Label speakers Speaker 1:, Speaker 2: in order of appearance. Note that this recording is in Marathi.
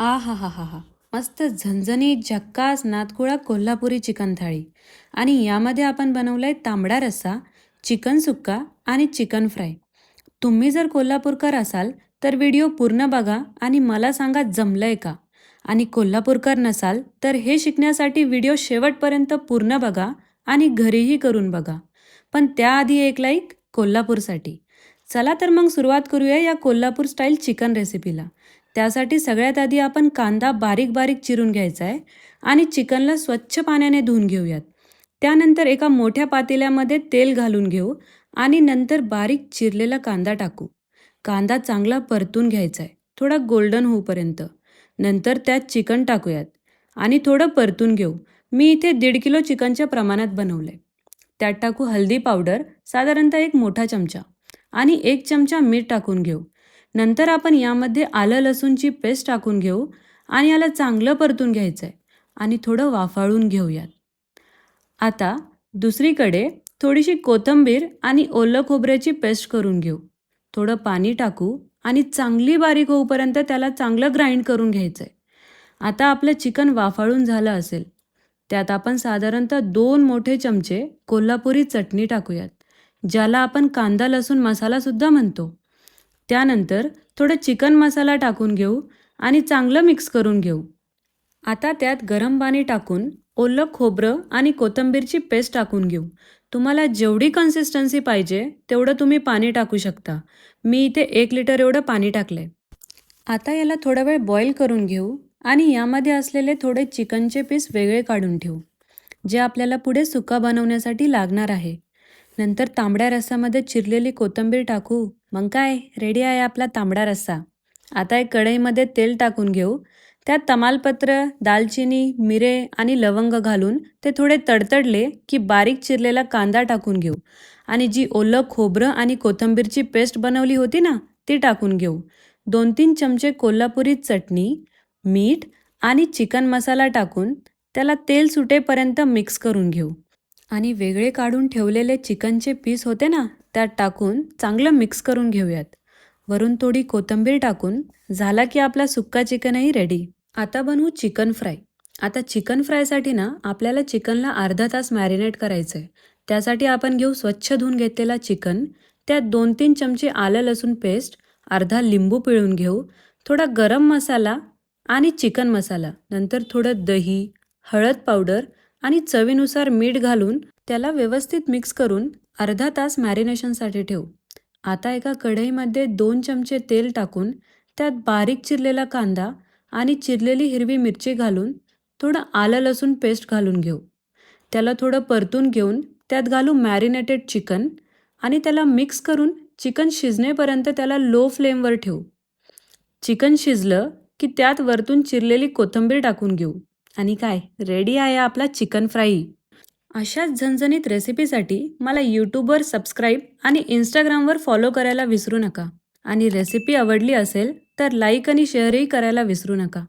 Speaker 1: आ हा हा हा हा मस्त झणझणीत झक्कास नातकुळा कोल्हापुरी चिकन थाळी. आणि यामध्ये आपण बनवलं आहे तांबडा रस्सा चिकन सुक्का आणि चिकन फ्राय. तुम्ही जर कोल्हापूरकर असाल तर व्हिडिओ पूर्ण बघा आणि मला सांगा जमलं आहे का? आणि कोल्हापूरकर नसाल तर हे शिकण्यासाठी व्हिडिओ शेवटपर्यंत पूर्ण बघा आणि घरीही करून बघा. पण त्याआधी एक लाईक कोल्हापूरसाठी. चला तर मग सुरुवात करूया या कोल्हापूर स्टाईल चिकन रेसिपीला. त्यासाठी सगळ्यात आधी आपण कांदा बारीक बारीक चिरून घ्यायचा आहे आणि चिकनला स्वच्छ पाण्याने धुवून घेऊयात. त्यानंतर एका मोठ्या पातेल्यामध्ये तेल घालून घेऊ आणि नंतर बारीक चिरलेला कांदा टाकू. कांदा चांगला परतून घ्यायचा आहे. थोडा गोल्डन होऊपर्यंत. नंतर त्यात चिकन टाकूयात आणि थोडं परतून घेऊ. मी इथे दीड किलो चिकनच्या प्रमाणात बनवलं आहे त्यात टाकू हल्दी पावडर साधारणतः एक मोठा चमचा आणि एक चमचा मीठ टाकून घेऊ. नंतर आपण यामध्ये आलं लसूणची पेस्ट टाकून घेऊ आणि याला चांगलं परतून घ्यायचं आहे आणि थोडं वाफाळून घेऊयात. आता दुसरीकडे थोडीशी कोथिंबीर आणि ओलं खोबऱ्याची पेस्ट करून घेऊ. थोडं पाणी टाकू आणि चांगली बारीक होऊपर्यंत त्याला चांगलं ग्राइंड करून घ्यायचं आहे आता आपलं चिकन वाफाळून झालं असेल त्यात आपण साधारणतः दोन मोठे चमचे कोल्हापुरी चटणी टाकूयात ज्याला आपण कांदा लसूण मसालासुद्धा म्हणतो. त्यानंतर थोडं चिकन मसाला टाकून घेऊ आणि चांगलं मिक्स करून घेऊ. आता त्यात गरम पाणी टाकून ओलं खोबरं आणि कोथिंबीरची पेस्ट टाकून घेऊ. तुम्हाला जेवढी कन्सिस्टन्सी पाहिजे तेवढं तुम्ही पाणी टाकू शकता. मी इथे एक लिटर एवढं पाणी टाकलं आहे आता याला थोडा वेळ बॉईल करून घेऊ आणि यामध्ये असलेले थोडे चिकनचे पीस वेगळे काढून ठेवू जे आपल्याला पुढे सुका बनवण्यासाठी लागणार आहे. नंतर तांबड्या रस्सामध्ये चिरलेली कोथिंबीर टाकू मग काय रेडी आहे आपला तांबडा रस्सा. आता एक कढईमध्ये तेल टाकून घेऊ. त्यात तमालपत्र दालचिनी मिरे आणि लवंग घालून ते थोडे तडतडले की बारीक चिरलेला कांदा टाकून घेऊ. आणि जी ओलं खोबरं आणि कोथिंबीरची पेस्ट बनवली होती ना ती टाकून घेऊ. दोन तीन चमचे कोल्हापुरी चटणी मीठ आणि चिकन मसाला टाकून त्याला तेल सुटेपर्यंत मिक्स करून घेऊ. आणि वेगळे काढून ठेवलेले चिकनचे पीस होते ना त्यात टाकून चांगलं मिक्स करून घेऊयात. वरून थोडी कोथिंबीर टाकून झाला की आपला सुक्का चिकनही रेडी आता बनवू चिकन फ्राय आता चिकन फ्रायसाठी ना आपल्याला चिकनला अर्धा तास मॅरिनेट करायचं आहे त्यासाठी आपण घेऊ स्वच्छ धुवून घेतलेला चिकन त्यात दोन तीन चमचे आलं लसूण पेस्ट अर्धा लिंबू पिळून घेऊ थोडा गरम मसाला आणि चिकन मसाला. नंतर थोडं दही हळद पावडर आणि चवीनुसार मीठ घालून त्याला व्यवस्थित मिक्स करून अर्धा तास मॅरिनेशनसाठी ठेवू. आता एका कढईमध्ये दोन चमचे तेल टाकून त्यात बारीक चिरलेला कांदा आणि चिरलेली हिरवी मिरची घालून थोडं आलं लसूण पेस्ट घालून घेऊ. त्याला थोडं परतून घेऊन त्यात घालू मॅरिनेटेड चिकन आणि त्याला मिक्स करून चिकन शिजणेपर्यंत त्याला लो फ्लेमवर ठेवू. चिकन शिजलं की त्यात वरतून चिरलेली कोथिंबीर टाकून घेऊ. आणि काय? रेडी आहे आपला चिकन फ्राई अशाच झणझणीत रेसिपीसाठी मला यूट्यूबवर सबस्क्राईब आणि इंस्टाग्रामवर फॉलो करायला विसरू नका. आणि रेसिपी आवडली असेल तर लाईक आणि शेअरही करायला विसरू नका.